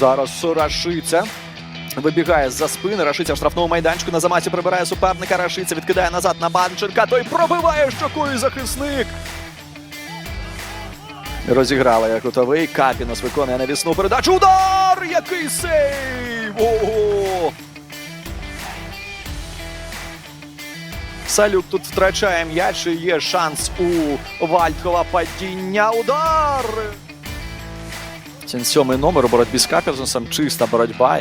Зараз Рашиця. Вибігає з-за спини. Рашиця в штрафному майданчику на заматі прибирає суперника. Рашиця відкидає назад на Банченка. Той пробиває щокою захисник. Розіграли кутовий. Капінос виконує навісну передачу. Удар! Який сейв! Ого! Салюк тут втрачає м'яч. Є шанс у Вальткова падіння. Удар! Це сьомий номер у боротьбі з Капіносом. Чиста боротьба.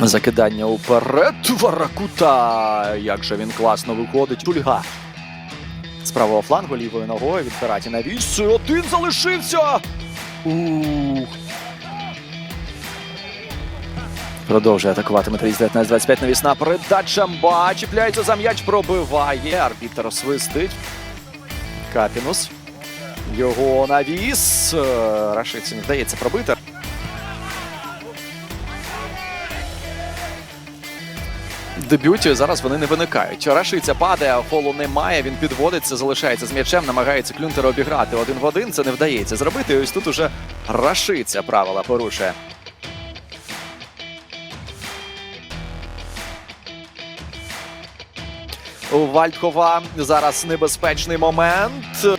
Закидання уперед. Варакута. Як же він класно виходить. Тульга. З правого флангу лівою ногою від Караті навіс. Один залишився. Ух. Продовжує атакувати металіст 19-25 навісна передача. Мба чіпляється за м'яч, пробиває. Арбітер свистить. Капінус. Його навіс. Е, Рашиці не вдається пробити. Дебюті зараз вони не виникають. Рашиця падає, фолу немає. Він підводиться, залишається з м'ячем, намагається Клюнтера обіграти один в один. Це не вдається зробити. Ось тут уже Рашиця правила порушує. У Вальдхова зараз небезпечний момент.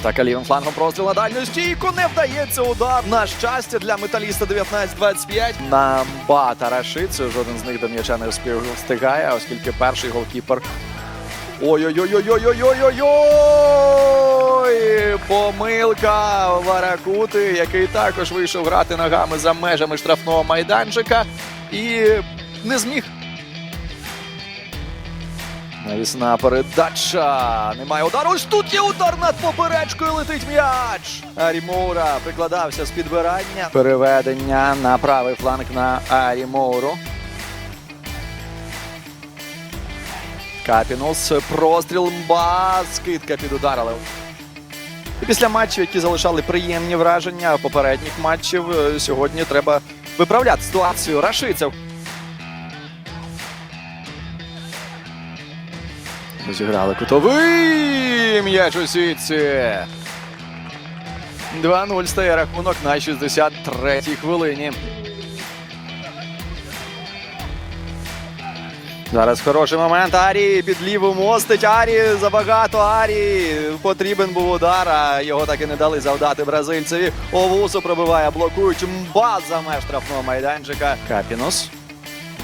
Атака лівим флангом простріл дальню стійку. Не вдається удар. На щастя для металіста 19-25. На Бата. Жоден з них до м'яча не встиг- встигає, оскільки перший голкіпер. Ой-ой-ой-ой-ой-ой-ой! Помилка Варакути, який також вийшов грати ногами за межами штрафного майданчика і не зміг. Навісна передача. Немає удару. Ось тут є удар над поперечкою. Летить м'яч. Арімура прикладався з підбирання. Переведення на правий фланг на Арімуру. Капінус. Простріл Мба. Скидка під удар, але і Після матчів, які залишали приємні враження попередніх матчів, е, сьогодні треба виправляти ситуацію. Рашиця. Розіграли кутовий м'яч у сітці. 2-0 стає рахунок на 63-й хвилині. Зараз хороший момент. Арі під ліву мостить. Арі забагато. Арі потрібен був удар, а його так і не дали завдати бразильцеві. Овусу пробиває, блокують. Мба за меж штрафного майданчика. Капінос.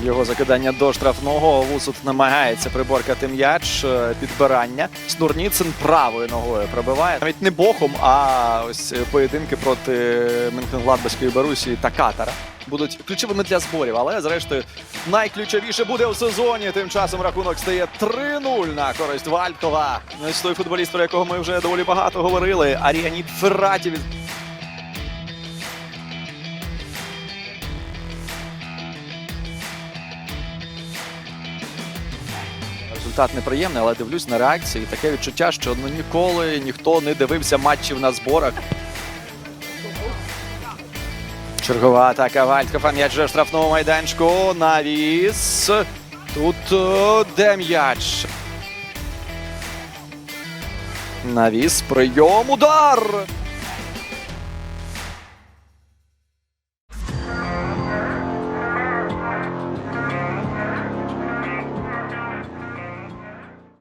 Його закидання до штрафного. Овусу тут намагається приборкати м'яч. е, Підбирання. Снурніцин правою ногою пробиває. Навіть не боком, а ось е, поєдинки проти Менхенгладбаської Барусі та Катара. Будуть ключовими для зборів, але зрештою найключовіше буде у сезоні. Тим часом рахунок стає 3-0 на користь Вальткова. Ось той футболіст, про якого ми вже доволі багато говорили. Аріаніт Ферраті від Результат неприємний, але дивлюсь на реакції. Таке відчуття, що ну ніколи ніхто не дивився матчів на зборах. Чергова атака Вальткова. М'яч вже в штрафному майданчику. Навіс. Тут де м'яч? Навіс. Прийом. Удар.